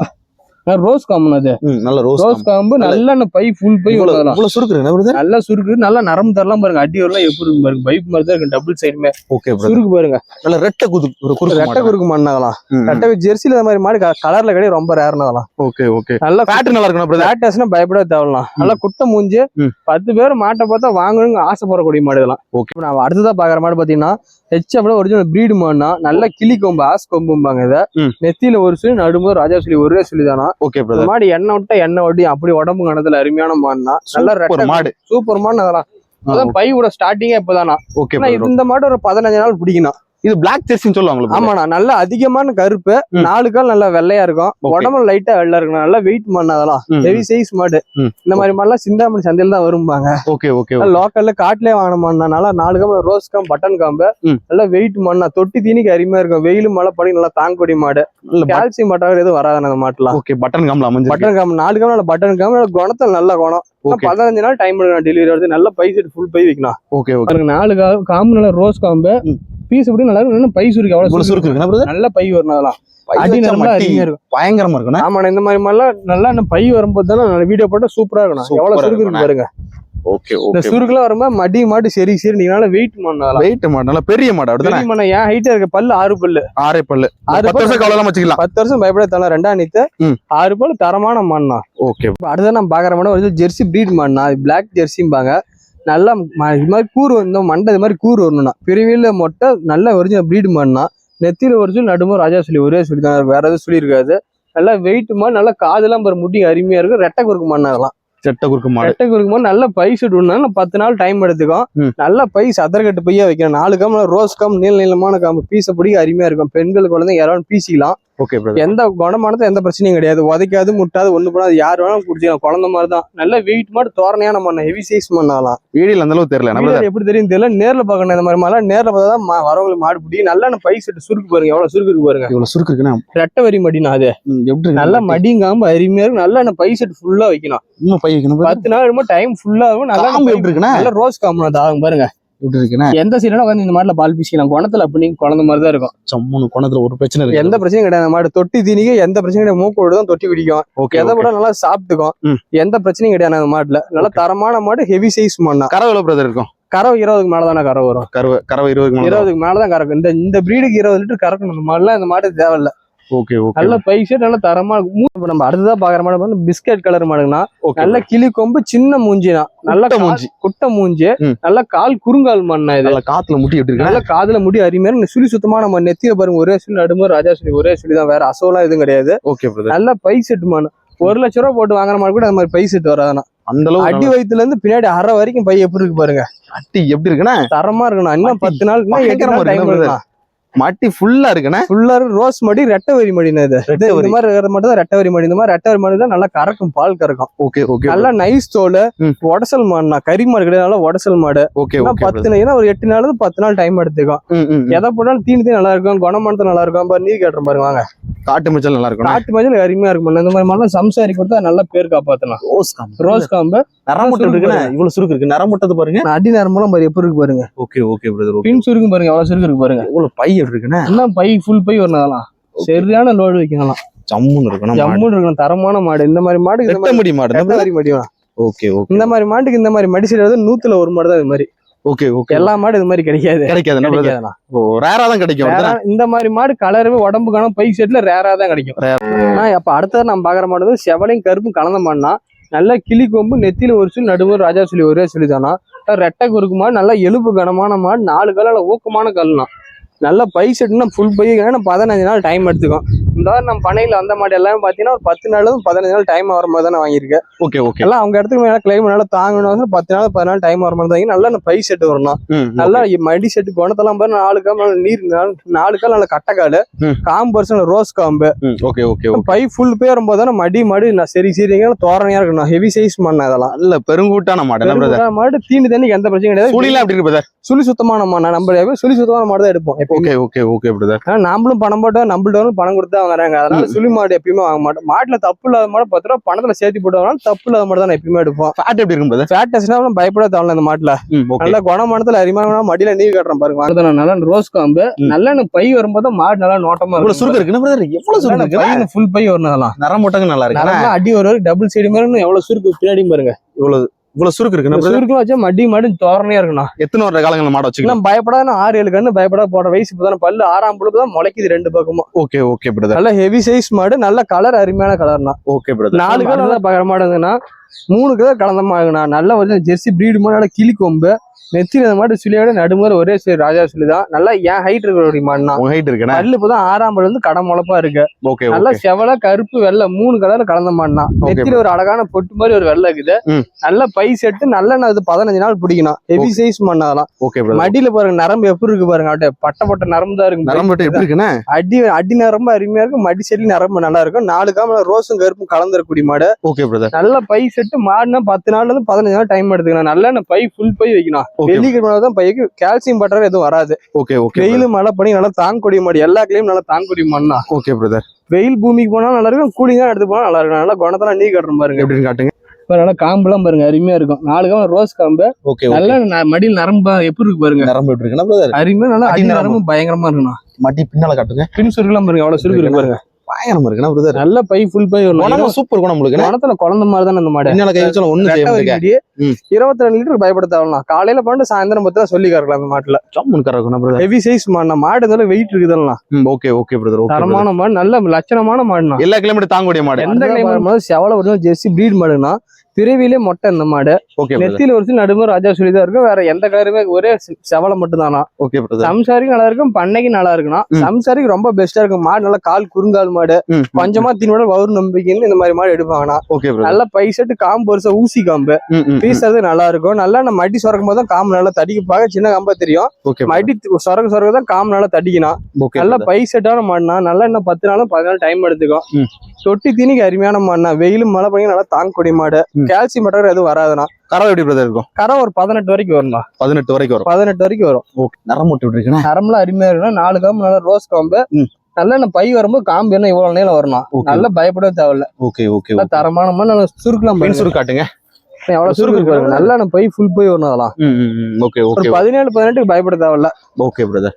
ரோஸ் காமன் அது. நல்ல ரோஸ் காம்பு நல்ல பை ஃபுல் பை இவ்வளவு சுருக்கு நல்லா சுருக்கு நல்லா நரம்பு தரலாம் பாருங்க. அடி வரலாம் எப்படி இருக்கு பாருங்க. பைப் மாதிரி தான் இருக்கு டபுள் சைடுமே ஓகே சுருக்கு பாருங்க. நல்ல ரெட்டை குது குறுக்கு ரெட்டை குறுக்கு மண்ணாகலாம் ரெட்டை ஜெர்சில இந்த மாதிரி மாடு கலர்ல கிடையாது ரொம்ப ரேர்னாகலாம் ஓகே ஓகே நல்லா ஃபேட் நல்லா இருக்கணும் பிரதர் லேட்டஸ்ட்னா பயப்பட தேவலாம் நல்லா குட்டை மூஞ்சி. பத்து பேர் மாட்டை பார்த்தா வாங்கணுங்க ஆசைப்படக்கூடிய மாடு இதெல்லாம் Okay. இப்ப நான் அடுத்ததா பாக்குற மாடு பாத்தீங்கன்னா ஹெச்எஃப்ல ஒரிஜினல் பிரீடு மாடுனா நல்ல கிளி கொம்பு ஆஸ் கொம்பும்பாங்க இத. நெத்தியில ஒரு சொல்லி நடும்போது ராஜா சொல்லி ஒரே சொல்லி தானா ஓகே இந்த மாடு எண்ணெய் விட்டா எண்ணெய் வட்டி அப்படி உடம்பு கணத்துல அருமையான மாடுனா நல்ல மாடு. சூப்பர் மாடு அதெல்லாம். அதான் பையோட ஸ்டார்டிங்கே இப்பதானா. ஓகே இந்த மாடு ஒரு பதினஞ்சு நாள் பிடிக்கணும். இது பிளாக் ஜெர்சின்னு சொல்லுவாங்களா ஆமாண்ணா நல்ல அதிகமான கருப்பு. நாலு கால் நல்லா வெள்ளையா இருக்கும். உடம்பு லைட்டா வெள்ளை இருக்கும். நல்லா வெயிட் மாடு அதெல்லாம். ஹெவி சைஸ் மாடு. இந்த மாதிரி மாடுலாம் சிந்தாமணி சந்தையில தான் வரும்பாங்க. ஓகே ஓகே லோக்கல்ல காட்டுலயே வாங்கின மாடுனா நல்லா நாலு காம்பு ரோஸ் காம்பு பட்டன் காம்பு. நல்லா வெயிட் மாடுனா தொட்டி தீனிக்கு அருமையா இருக்கும். வெயில் மழை படி நல்லா தாங்கக்கூடிய மாடு. கால்சியம் மட்டாக எதுவும் வராது அந்த மாட்டுலாம் ஓகே பட்டன் காம்ல அமைஞ்சிருக்கு. பட்டன் காம்பு நாலு காம்பு நல்ல பட்டன் காம்பு குணத்தில் நல்ல குணம். பதினஞ்சு நாள் டைம் எடுக்கணும். டெலிவரி வருது. நல்ல பை செட் ஃபுல் பை வைக்கணும். ஓகே ஓகே நாலு காம்பு நல்ல ரோஸ் காம்பு. பீஸ் எப்படி நல்லா இருக்கும். பை சுருக்கு எவ்வளவு சுருக்கு நல்ல பை வரணும் அதெல்லாம் இருக்கும். பயங்கரமா இருக்குண்ணா. ஆமாண்ணா இந்த மாதிரி மாதிரிலாம் நல்லா இன்னும் பை வரும்போது தானே வீடியோ போட்டா சூப்பரா இருக்கணும் எவ்வளவு சுருக்கு. இருக்கு பாருங்க. ஓகே இந்த சுருக்குலாம் வரும்போது மடி மாடு சரி சரி நீங்களால வெயிட் பண்ணலாம் வெயிட் பெரிய மாடு அப்படிதானே? பெரிய ஏன் ஹைட்டா இருக்க பல்லு ஆறு பல்லு. ஆறே பல்லு. ஆறு பத்து வருஷம் கவலை வச்சுக்கலாம். பத்து வருஷம் பயப்பட தரலாம் ரெண்டாம் நீத்து ம். ஆறு பல்லு தரமான மண்ணா ஓகே அடுத்தது நம்ம பாக்குற மாடு ஒரு ஜெர்சி பிரீட் மண்ணா பிளாக் ஜெர்சிம்பாங்க. நல்லா இது மாதிரி கூறு இந்த மண்டை இது மாதிரி கூறு வரணும்னா பிரிவில மொட்டை நல்ல ஒரிஜினல் பிரீட் மண்ணா நெத்தியில ஒரிஜினல் நடுமோ ராஜா சொல்லி ஒரே சொல்லி தான். வேற எதுவும் சொல்லி இருக்காது நல்லா வெயிட் மாதிரி நல்லா காதெல்லாம் பாரு முடி அருமையா இருக்கும் ரெட்டை குறுக்கு மண்ணா அதெல்லாம் செட்ட குறுக்கு மாடு. ரெட்டை குறுக்கு மண் நல்ல பை சுட்டு விடணும் பத்து நாள் டைம் எடுத்துக்கும். நல்ல பை சதரக்கட்டு பையா வைக்கணும். நாலு காம்பு ரோஸ் காம்பு நீள நீளமான காம்பு பீஸை பிடிக்க அருமையா இருக்கும். பெண்கள் குழந்தை யாராவது பீசிக்கலாம். ஓகே எந்த குணமானது எந்த பிரச்சனையும் கிடையாது. உதைக்காது முட்டாது ஒண்ணு பண்ணாது. யார் வேணாலும் குடிச்சிக்கலாம். குழந்தை மாதிரி தான் நல்ல வெயிட் மாதிரி தோரணையான மண்ணை ஹெவி சைஸ் மண்ணாலாம் வீடியோல அந்த அளவுக்கு தெரியல. பிரதர் எப்படி தெரியும் தெரியல. நேர்ல பார்க்கணும் இந்த மாதிரி மாலாம் நேர்ல பார்த்தா தான் வரவங்களுக்கு மாடு பிடி நல்லா பை செட்டு சுருக்கு பாருங்க. எவ்வளவு சுருக்கு இருக்கு பாருங்க. இவ்வளவு சுருக்கு இருக்குண்ணா ரெட்டை வரி மடினா அது. எப்படி நல்ல காம்பு அருமையா இருக்கும். நல்லா பை செட் ஃபுல்லா வைக்கணும். இன்னும் பை வைக்கணும். பத்து நாள் டைம் ஃபுல்லா இருக்கும். நல்லா எப்படி இருக்குண்ணா நல்ல ரோஸ் காம்பு தாங்க பாருங்க. எந்த சைடுனா உட்காந்து இந்த மாட்டுல பால் பீசிக்கலாம்? குணத்துல அப்படி குழந்தை மாதிரி தான் இருக்கும் சம்முன்னு குணத்துல ஒரு பிரச்சனை இருக்கு. எந்த பிரச்சனையும் கிடையாது. மாடு தொட்டி தீனிக்கு எந்த பிரச்சனையும் கிடையாது. மூக்கோடு தான் தொட்டி குடிக்கும் ஓகே எதை விட நல்லா சாப்பிட்டுக்கும். எந்த பிரச்சனையும் கிடையாது அந்த மாட்டுல. நல்லா தரமான மாடு ஹெவி சைஸ் மண்ணா கறவை பிரதர் இருக்கும்? கறவை இருபதுக்கு மேல தானே கறவை வரும். கறவை கறவை இருபதுக்கு மேல இருபதுக்கு மேலதான் கறக்கும். இந்த இந்த பிரீடுக்கு இருபது லிட்டர் கறக்கணும். இந்த மாடுலாம் இந்த மாடு தேவையில்ல. Okay okay. நல்ல பைசா நல்ல தரமா இருக்கும். இப்ப நம்ம அடுத்ததா பாக்குற மாடு வந்து பிஸ்கட் கலர் மாடுங்கண்ணா. ஓகே. நல்ல கிளி கொம்பு சின்ன மூஞ்சினா நல்ல மூஞ்சி. குட்டை மூஞ்சி. நல்ல கால் குறுங்கால் மண்ணா இது. நல்ல காத்துல முட்டி எப்படி நல்ல இருக்கு காதுல முடி அருமையான சுழி சுத்தமான மண் நெத்தியில பாருங்க ஒரே சொல்லி நடுமுறை ராஜா சொல்லி ஒரே சொல்லி தான். வேற அசோலாம் எதுவும் கிடையாது. ஓகே நல்ல பை செட் மண் ஒரு லட்ச ரூபா போட்டு வாங்குற மாதிரி கூட அந்த மாதிரி பை செட் வராதுண்ணா. அந்த அளவுக்கு அடி வயித்துல இருந்து பின்னாடி அரை வரைக்கும் பை எப்படி இருக்கு பாருங்க. அட்டி எப்படி இருக்குண்ணா? தரமா இருக்கணும் இன்னும் பத்து நாள் டைம் மட்டி ஃபுல்லா இருக்குண்ணா. ஃபுல்லா ரோஸ் மடி ரெட்டை வரி மடினா இது. ரெட்டை இந்த வரி. மாதிரி இருக்கிறது மட்டும் தான் ரெட்டை வரி மடி. இந்த மாதிரி ரெட்டை வரி மடி தான் நல்லா கறக்கும் பால் கறக்கும். ஓகே ஓகே நல்லா நைஸ் தோல். உடசல் மாடுனா கறி மாடு கிடையாது நல்லா உடசல் மாடு. ஓகே பத்து நாள் ஒரு எட்டு நாள் பத்து நாள் டைம் எடுத்துக்கும். எதை போட்டாலும் தீனி நல்லா இருக்கும் குணமானது நல்லா இருக்கும். நீர் கேட்டுற பாருங்க வாங்க. காட்டு மிச்சல் நல்லா இருக்கும் நாட்டு மஞ்சள் அருமையா இருக்கும். இந்த மாதிரி மாடலாம் சம்சாரி கொடுத்தா நல்ல பேர் காப்பாத்தலாம். ரோஸ் காம்பு ரோஸ் காம்பு நரமுட்டை சுருக்கு இருக்குண்ணா இவ்வளவு சுருக்கு இருக்கு. நரமுட்டது பாருங்க. அடி நேரமெல்லாம் பாரு எப்படி இருக்கு பாருங்க. ஓகே ஓகே பிரதர் பின் சுருக்கும் பாருங்க எவ்வளவு சுருக்கு இருக்கு பாருங்க. இவ்வளவு பை எப்படி இருக்குண்ணா? எல்லாம் பை ஃபுல் பை வரணும் சரியான லோடு வைக்கலாம் ஜம்முன்னு இருக்கணும் ஜம்முன்னு இருக்கணும். தரமான மாடு. இந்த மாதிரி மாடு இந்த மாதிரி? முடி. ஓகே ஓகே இந்த மாதிரி மாட்டுக்கு இந்த மாதிரி மடி சீடு வந்து நூத்துல ஒரு மாடு தான் இது மாதிரி. ஓகே ஓகே எல்லா மாடு இது மாதிரி கிடைக்காது. கிடைக்காது. ஓ ரேரா தான் கிடைக்கும் இந்த மாதிரி மாடு கலரவே உடம்புக்கான பை செட்ல ரேரா தான் கிடைக்கும். ஆனா அப்ப அடுத்தது நம்ம பாக்குற மாடு வந்து செவலையும் கருப்பும் கலந்த மாடுனா நல்ல கிளி கொம்பு நெத்தியில ஒரு சொல்லி நடுவு ராஜா சொல்லி ஒரே சொல்லி தானா ரெட்டை குறுக்கு மாடு நல்ல எலும்பு கனமான மாடு நாலு கால ஊக்கமான கல்னா நல்ல பை செட்னா ஃபுல் பை பதினஞ்சு நாள் டைம் எடுத்துக்கும். இந்த மாதிரி நம்ம பண்ணையில வந்த மாடு எல்லாமே பாத்தீங்கன்னா ஒரு பத்து நாள் பதினஞ்சு நாள் டைம் வர மாதிரி தான் வாங்கியிருக்கேன் ஓகே ஓகே. எல்லாம் அவங்க இடத்துக்கு மேல கிளைம் நல்லா தாங்கணும் பத்து நாள் பதினாலு டைம் வர மாதிரி தான். நல்லா பை செட் வரணும் நல்லா மடி செட்டு குணத்தெல்லாம் பாரு நாலு கால் நீர் நாலு- கால் நல்ல கட்டைக்காலு ம். காம்பு பர்சன் ரோஸ் காம்பு. ஓகே ஓகே பை ஃபுல் பே வரும்போது தானே மடி மடி நான் சரி சரிங்க தோரணையா இருக்கணும் ஹெவி சைஸ் மண்ணா இதெல்லாம். நல்ல பெருங்கூட்டான மாடு மாடு தீனி தண்ணிக்கு எந்த பிரச்சனையும் கிடையாது. சுழிலாம் எப்படி இருக்கு பிரதர் சுழி சுத்தமான மண்ணா நம்ம சுழி சுத்தமான மாடு தான் எடுப்போம் ஓகே ஓகே ஓகே பிரதர் நாமளும் பணம் போட்டோம் நம்மள்ட்ட பணம் கொடுத்தா வாங்குறாங்க. அதனால சுழி மாடு எப்பயுமே வாங்க மாட்டோம். மாட்டுல தப்பு இல்லாத மாடு பத்து ரூபா பணத்துல சேர்த்து போட்டு வாங்கினாலும் தப்பு இல்லாத மாடு தான் எப்பயுமே எடுப்போம். ஃபேட் எப்படி இருக்கும் பிரதர் ஃபேட் டெஸ்ட்னா பயப்பட தேவையில்ல இந்த மாட்டுல. நல்ல குணமானத்துல அரிமான மடியில நீர் கட்டுறேன் பாருங்க. வாங்குதான் நல்லா ரோஸ் காம்பு. நல்ல பை வரும்போது மாடு நல்லா நோட்டமா இவ்வளவு சுருக்கு பிரதர் எவ்வளவு சுருக்கு இருக்கு? ஃபுல் பை வரணும் அதெல்லாம். நரம் போட்டாங்க நல்லா இருக்கு. அடி ஒரு டபுள் சைடு மாதிரி எவ்வளவு சுருக்கு பின்னாடி பாருங்க. இவ்வளவு இவ்வளவு சுருக்கு பிரதர் சுருக்கு வச்சா மடி மாடு தோரணையா இருக்கணும் எத்தனை வருட காலங்கள் மாட வச்சுக்கலாம் பயப்படாத ஆறு ஏழு கண்ணு பயப்படாத போடுற வயசு இப்பதான் பல்லு ஆறாம் புழுப்பு தான் முளைக்குது ரெண்டு பக்கமும். ஓகே ஓகே பிரதர் நல்ல ஹெவி சைஸ் மாடு நல்ல கலர் அருமையான கலர்னா ஓகே பிரதர் நாலு கலர் நல்லா பகர மாடுங்கன்னா மூணு கலர் கலந்த மாடுங்கண்ணா. நல்ல ஒரு ஜெர்சி பிரீடு மாடு நல்ல கிளி கொம்பு. நெத்தில இந்த மாடு சுழியோட நடுமுறை ஒரே சரி ராஜா சுழி தான். நல்லா ஏன் ஹைட் இருக்கிற மாடுனா உங்க ஹைட் இருக்குண்ணா? பல்லு இப்பதான் ஆறாம் பல்லு வந்து கடை முளப்பா இருக்கு. ஓகே நல்லா செவல கருப்பு வெள்ளை மூணு கலர்ல கலந்த மாடுனா நெத்தில ஒரு அழகான பொட்டு மாதிரி ஒரு வெள்ளை இருக்குது. நல்ல பை செட்டு நல்ல அது பதினஞ்சு நாள் பிடிக்கணும். ஹெவி சைஸ் மண்ணா அதெல்லாம். ஓகே மடியில பாருங்க நரம்பு எப்படி இருக்கு பாருங்க அப்படியே பட்ட பட்ட நரம்பு தான் இருக்கு. நரம் போட்டு எப்படி இருக்குண்ணா? அடி அடி நரம்பு அருமையா இருக்கும் மடி செடி நரம்பு நல்லா இருக்கும் நாலு காமல ரோஸும் கருப்பும் கலந்துருக்கூடிய மாடு. ஓகே பிரதர் நல்ல பை செட்டு மாடுனா பத்து நாள்ல இருந்து பதினஞ்சு நாள் டைம் எடுத்துக்கணும். நல்ல பை ஃபுல் பை வைக்கணும். வெள்ளிக்கிழமை தான் பைக்கு கால்சியம் பட்டற எதுவும் வராது. ஓகே ஓகே வெயில் மழை பனி நல்லா தாங்கக்கூடிய மாடு எல்லா கிளையும் நல்லா தாங்கக்கூடிய மண்ணா? ஓகே பிரதர் வெயில் பூமிக்கு போனா நல்லா இருக்கும் கூலிங்கா எடுத்து போனா நல்லா இருக்கும். நல்லா குணத்தெல்லாம் நீ கட்டுற பாருங்க எப்படின்னு காட்டுங்க. நல்லா காம்பெல்லாம் பாருங்க அருமையா இருக்கும். நாலு காம்பு ரோஸ் காம்பு. ஓகே நல்லா மடியில் நரம்பு எப்படி இருக்கு பாருங்க. நரம் எப்படி பிரதர் அருமையா நல்லா அடி நரம்பு. நரம்பு பயங்கரமா இருக்கணும் மட்டி பின்னால காட்டுங்க. பின் சுருக்கலாம் பாருங்க எவ்வளவு சுருக்கு இருக்கு பாருங்க. பயங்கரமா இருக்குண்ணா பிரதர் நல்ல பை ஃபுல் பை குணமும் சூப்பர் குணம் உங்களுக்கு குணத்துல குழந்த மாதிரி தானே அந்த மாடு? பின்னால கை வச்சாலும் ஒண்ணு செய்ய முடியாது. இருபத்தி ரெண்டு லிட்டர் பயப்பட தேவலாம் காலையில பண்ணிட்டு சாயந்தரம் பத்து சொல்லி கறக்கலாம் அந்த மாட்டுல. ஜம்முன்னு கறக்குண்ணா பிரதர் ஹெவி சைஸ் மாடு மாடு இருந்தாலும் வெயிட் இருக்குதுலாம் ம் ஓகே ஓகே பிரதர் தரமான மாடு நல்ல லட்சணமான மாடுனா எல்லா கிலோமீட்டர் தாங்கக்கூடிய மாடு. எந்த கிளைமேட் செவல ஒரு ஜெர்சி பிரீட் மாடுனா பிறவிலே மொட்டை இந்த மாடு. நெத்தியில ஒரு சில நடுமுறை ராஜா சொல்லி தான் இருக்கும். வேற எந்த கலருமே ஒரே செவலை மட்டும் தானா ஓகே சம்சாரிக்கும் நல்லா இருக்கும் பண்ணைக்கு நல்லா இருக்கணும் ம். சம்சாரிக்கு ரொம்ப பெஸ்டா இருக்கும். மாடு நல்லா கால் குறுங்கால் மாடு. கொஞ்சமா தின்னோட வவுறு நம்பிக்கைன்னு இந்த மாதிரி மாடு பிரதர் நல்ல பைசெட்டு காம்பு பெருசா ஊசி காம்பு. பீசுறது நல்லா இருக்கும். நல்லா நம்ம மடி சுரக்கும் போது காம்பு நல்லா தடிக்க பார்க்க சின்ன காம்பா தெரியும். மடி சொரக சொரக தான் காம்பு நல்லா தடிக்கணும் நல்ல பை செட்டான மாடுனா நல்லா இன்னும் பத்து நாளும் பதினாலு டைம் எடுத்துக்கும். தொட்டி தீனிக்கு அருமையான மாடுனா வெயிலும் மழை பண்ணி நல்லா தாங்கக்கூடிய மாடு. கால்சியம் மட்டர் எதுவும் வராதுண்ணா. கறவை எப்படி பிரதர் இருக்கும்? கரை ஒரு பதினெட்டு வரைக்கும் வரும்ண்ணா. பதினெட்டு வரைக்கும் வரும். பதினெட்டு வரைக்கும் வரும். ஓகே. நரம் எப்படி இருக்குண்ணா? நரம்புலாம் அருமையா இருக்கணும் நாலு காம்பு நல்லா ரோஸ் காம்பு. நல்லா இந்த பை வரும்போது காம்பு என்ன இவ்வளவு நீளம் வரணும் நல்லா பயப்பட தேவையில்ல. ஓகே ஓகே தரமான மாடு நல்லா சுருக்கலாம். சுருக்கு காட்டுங்க. எவ்வளவு சுருக்கு பாருங்க நல்லா நம்ம பை ஃபுல் பை வரணும் அதெல்லாம். Okay okay. பதினேழு பதினெட்டுக்கு பயப்பட தேவையில்ல. Okay brother.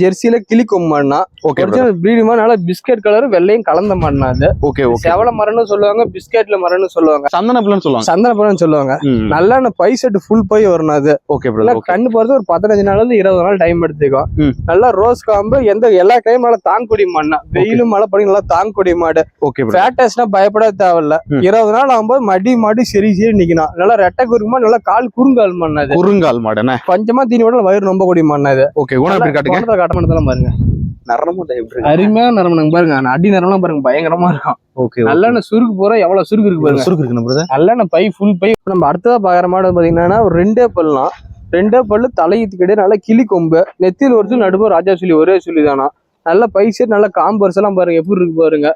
ஜெர்சியில கிளி கொம்மாடுனா ஓகே பிரதர் ஒரிஜினல் பிரீடு மாதிரி நல்லா பிஸ்கட் கலர் வெள்ளையும் கலந்த மாடுனா அது. ஓகே ஓகே செவல மரம்னு சொல்லுவாங்க பிஸ்கட்ல மரம்னு சொல்லுவாங்க. சந்தன சொல்லுவாங்க. சந்தன சொல்லுவாங்க. நல்லா பை செட்டு ஃபுல் பை வரணும் அது. ஓகே கண்ணு போறது ஒரு பதினஞ்சு நாள்ல இருந்து இருபது நாள் டைம் எடுத்துக்கும். நல்லா ரோஸ் காம்பு எந்த எல்லா டைம் நல்லா தாங்கக்கூடிய மாடுனா வெயிலும் மழை பண்ணி நல்லா தாங்கக்கூடிய மாடு. ஓகே ஃபேட்டஸ்னா பயப்பட தேவையில்ல. இருபது நாள் ஆகும்போது மடி மடி சரி சரி நிக்கணும் நல்லா ரெட்டை குறுக்குமா நல்லா கால் குறுங்கால் மண்ணா குறுங்கால் மாடுண்ணே கொஞ்சமா தீனி விட வயிறு ரொம்ப கூடிய மண்ணா இது ஓகே குணம் எப்படி காட்டுங்க குணத்தை காட்ட மாட்டதெல்லாம் பாருங்க. நரம் போட்டு எப்படி இருக்கு அருமையா நரம்பு பாருங்க. அடி நரம்புலாம் பாருங்க பயங்கரமா இருக்கும். ஓகே நல்லெண்ணெய் சுருக்கு போற எவ்வளவு சுருக்கு இருக்கு பாருங்க. சுருக்கு நல்லெண்ணெய் பை ஃபுல் பை. நம்ம அடுத்ததா பாக்குற மாடு பாத்தீங்கன்னா ஒரு ரெண்டே பல்லாம் ரெண்டே பல்லு தலையத்துக்கு இடையே நல்லா கிளி கொம்பு. நெத்தியில் ஒரு சொல்லி நடுவு ராஜா சொல்லி ஒரே சொல்லி தானா. நல்ல பை செட் நல்ல காம்பர்ஸ் எல்லாம் பாருங்க எப்படி இருக்கு பாருங்க.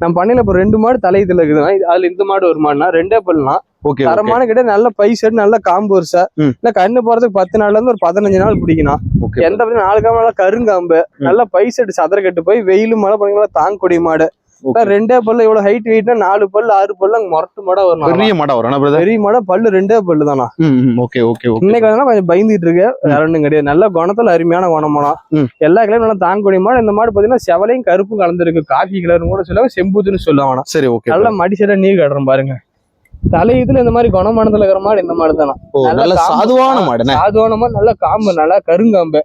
நம்ம பண்ணையில இப்போ ரெண்டு மாடு தலையத்துல இருக்குதுன்னா அதுல இந்த மாடு ஒரு மாடுனா ரெண்டே பல்லுனா ஓகே தரமான கிட்ட நல்ல பை செட் நல்ல காம்பர்ஸா ம். இல்ல கண்ணு போறதுக்கு பத்து நாள்ல இருந்து ஒரு பதினஞ்சு நாள் பிடிக்கணும். எந்த நாலு காம்பு நல்லா கருங்காம்பு நல்ல பை செட் சதற கட்டு போய் வெயிலும் மழை பண்ணி தாங்கக்கூடிய மாடு. ரெண்டே பல்லு இவ்வளவு ஹைட் வெயிட்னா நாலு பல்லு ஆறு பல்லு அங்க முரட்டு மாடா வரும். பெரிய மாடா வரும் பெரிய மாடா பல்லு ரெண்டே பல்லு தானா? ஓகே ஓகே இன்னைக்கு வந்து கொஞ்சம் பயந்துட்டு இருக்கு. வேற ஒண்ணும் கிடையாது. நல்ல குணத்துல அருமையான குணமானம் ம். எல்லா கிளையும் நல்லா தாங்கக்கூடிய மாடு. இந்த மாடு பாத்தீங்கன்னா செவலையும் கருப்பும் கலந்துருக்கு. காஃபி கலரும் கூட சொல்லுவாங்க செம்பூத்துன்னு சொல்லுவாங்க. சரி ஓகே நல்ல மடி சைடா நீர் கட்டுறோம் பாருங்க. தலையத்துல இந்த மாதிரி குணமானத்துல இருக்கிற மாடு இந்த மாடு தானா? நல்ல. சாதுவான மாடுண்ணே சாதுவான மாதிரி நல்ல காம்பு நல்லா கருங்காம்பு.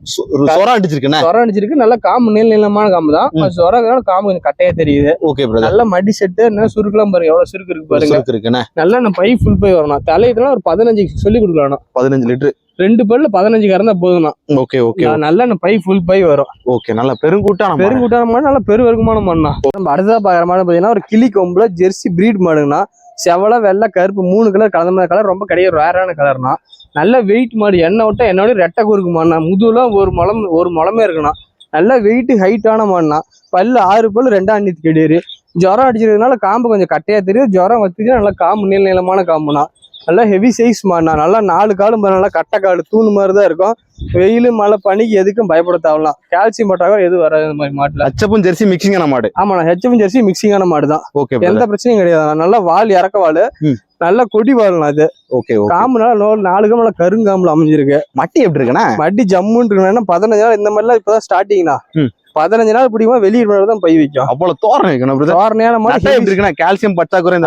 சொரம் அடிச்சிருக்குண்ணே சொரம் அடிச்சிருக்கு. நல்ல காம்பு நீள நீளமான காம்பு தான். சொரம் காம்பு கொஞ்சம் கட்டையா தெரியுது. ஓகே பிரதர் நல்ல மடி செட்டு என்ன சுருக்கலாம் பாருங்க. எவ்வளவு சுருக்கு இருக்கு பாருங்க. இருக்குண்ணே நல்லா நம்ம பை ஃபுல் பை வரணும் தலையத்துல ஒரு பதினஞ்சு சொல்லி கொடுக்கலாம் பதினஞ்சு லிட்டர். ரெண்டு பல்லு பதினஞ்சு கறந்தா போதும்னா ஓகே ஓகே நல்ல பை ஃபுல் பை வரும். ஓகே நல்ல பெருங்கூட்டான மாடு. பெருங்குட்டான மாடு நல்ல பெருவர்க்கமான மாடுனா நம்ம அடுத்ததா பாக்குற மாடு பாத்தீங்கன்னா ஒரு கிளி கொம்புல ஜெர்சி பிரீட் மாடுங்கண்ணா. செவலை வெள்ளை கருப்பு மூணு கலர் கலந்த மாதிரி கலர் ரொம்ப கிடையாது ரேரான கலர்னா நல்ல வெயிட் மாடு எண்ணெய் விட்டா என்னோட ரெட்டை குறுக்கு முதுலாம் ஒரு முளம் ஒரு முளமே இருக்கணும் நல்ல வெயிட் ஹைட்டான மாடுனா. பல்லு ஆறு பல்லு ரெண்டாம் நீத்து கிடையாது ஜுரம் அடிச்சிருக்கனால காம்பு கொஞ்சம் கட்டையா தெரியும். ஜுரம் வச்சுச்சுன்னா நல்லா காம்பு நீள நீளமான காம்புனா நல்லா ஹெவி சைஸ் மாடுனா நல்லா நாலு காலும் நல்லா கட்டை காடு தூணு மாதிரி தான் இருக்கும். வெயில் மழை பனிக்கு எதுக்கும் பயப்பட தேவலாம் கால்சியம் பட்டாக எதுவும் வராது இந்த மாதிரி மாட்டுல. அச்சப்பும் ஜெர்சி மிக்சிங்கான மாடு. ஆமாண்ணா ஹெச்எம் ஜெர்சி மிக்சிங்கான மாடு தான். ஓகே எந்த பிரச்சனையும் கிடையாது. நல்லா வால் இறக்க வால். ம். நல்லா கொடி வாழணும் அது. ஓகே ஓகே காம்பு நல்லா நோ- நாலு காம்பு நல்லா கருங்காம்புல அமைஞ்சிருக்கு. மட்டி எப்படி இருக்குண்ணா? மடி ஜம்முன்னு இருக்கு பதினஞ்சு நாள் இந்த மாதிரிலாம் இப்பதான் ஸ்டார்டிங்னா ம். பதினஞ்சு நாள் பிடிக்குமா வெளியூர் மேல தான் பை வைக்கும். அவ்வளவு தோரணை பிரதர் தோரணையான நட்டை எப்படி மாதிரி இருக்குண்ணா? கால்சியம் பற்றாக்குறை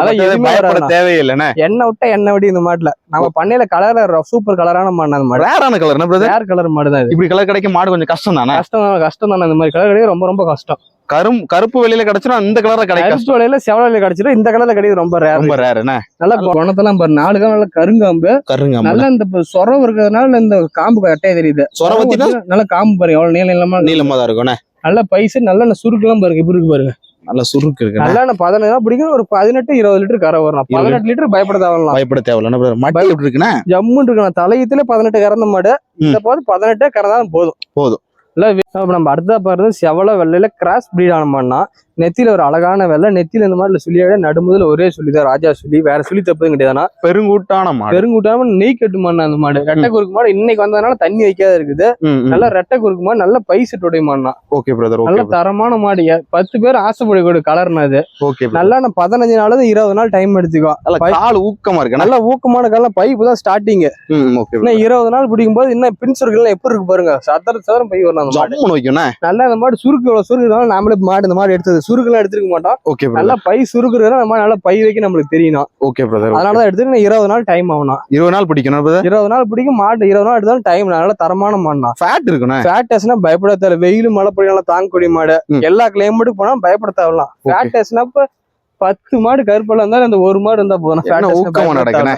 பயப்பட. தேவையில்லைண்ணே. எண்ணெய் விட்டா எண்ணெய் வடி இந்த மாட்டுல. நம்ம பண்ணையில கலர் சூப்பர் கலரான மாடு. அந்த மாடு ரேரான கலர் வேற கலர் மாடு தான் இப்படி கலர் கிடைக்க மாடு கொஞ்சம் கஷ்டம் தானே கஷ்டம் கஷ்டம் தானே இந்த மாதிரி கலர் கிடையாது ரொம்ப ரொம்ப கஷ்டம். கரும் கருப்பு வெளியில கிடைச்சிடும் இந்த கலர்ல கிடைக்கும். கருப்பு வலையில செவலையில கிடைச்சிடும் இந்த கலர்ல கிடையாது ரொம்ப ரேர் ரொம்ப ரேருண்ணே நல்லா குணத்தெல்லாம் பாரு. நாலு காம்பு நல்லா கருங்காம்பு. கருங்க நல்லா இந்த சொரம் இருக்கிறதுனால இந்த காம்பு கட்டையே தெரியுது. சொர வத்தினா? நல்லா காம்பு பாருங்க எவ்வளவு நீளம் இல்லாம நீளமா தான் இருக்கும்ண்ணே நல்ல பைசு நல்ல சுருக்கெல்லாம் பாருங்க. இப்படி இருக்கு பாருங்க. நல்ல சுருக்கு இருக்குண்ணே நல்லா பதினஞ்சு நாள் பிடிக்கும். ஒரு பதினெட்டு இருபது லிட்டர் கரை வரும். பதினெட்டு லிட்டர் பயப்பட தேவையில்லாம் பயப்பட தேவையில்ல மட்டி எப்படி இருக்குண்ணே ஜம்முன்னு இருக்கணும் தலையத்துல பதினெட்டு கறந்த மாடு. இந்த போது பதினெட்டே கறந்தாலும் போதும். போதும். இல்ல இப்ப நம்ம அடுத்தா பாருறது செவல வெள்ளையில கிராஸ் பிரீட் ஆன மாடுனா நெத்தியில ஒரு அழகான வெள்ளை நெத்தியில இந்த மாதிரி சுழியோட நடுமுதல ஒரே சுழி தான் ராஜா சுழி. வேற சுழி தப்புதும் கிடையாதுன்னா பெருங்கூட்டான மாடு. பெருங்கூட்டாம நெய் கட்டு மாடு அந்த மாடு. ரெட்டை குறுக்கு மாடு இன்னைக்கு வந்ததுனால தண்ணி வைக்காத இருக்குது. நல்லா ரெட்டை குறுக்கு மாடு நல்ல பைசெட் உடைய மாடுனா ஓகே பிரதர் நல்ல தரமான மாடு. பத்து பேர் ஆசைப்படக்கூடிய கலர்னா அது ஓகே நல்லா நான் பதினஞ்சு நாள் இருபது நாள் டைம் எடுத்துக்கோ கால் ஊக்கமா இருக்குண்ணே நல்ல ஊக்கமான காலம் பைப்பு தான் ஸ்டார்டிங் இன்னும் இருபது நாள் பிடிக்கும் போது இன்னும் பின் சுருக்கெல்லாம் எப்படி இருக்கு பாருங்க. சதர சதரம் பை மாடு ஜம்முன்னு வைக்கும்ண்ணே நல்லா அந்த மாடு சுருக்கு எவ்வளவு சுருக்கு இருந்தாலும் நாமளே மாடு இந்த மாடு எடுத்தது. சுருக்குலாம் எடுத்துக்க மாட்டோம். ஓகே நல்லா பை சுருக்கு இருக்கிறதா நம்ம நல்லா பை வைக்க நம்மளுக்கு தெரியணும். ஓகே பிரதர் அதனாலதான் எடுத்துட்டு இருபது நாள் டைம் ஆகணும். இருபது நாள் பிடிக்கணும் இருபது நாள் பிடிக்கும் மாடு இருபது நாள் எடுத்தாலும் டைம் நல்ல தரமான மாடுனா ஃபேட் இருக்குண்ணே. ஃபேட்டஸ்னா பயப்பட தேவை வெயில் மழை பொழியெல்லாம் தாங்கக்கூடிய மாடு. எல்லா கிளைமேட்டுக்கு போனா பயப்பட தேவலாம் ஃபேட்டஸ்னா இப்ப பத்து மாடு கருப்பெல்லாம் இருந்தாலும் அந்த ஒரு மாடு இருந்தா போதும். ஊக்கமா நடக்குண்ணே?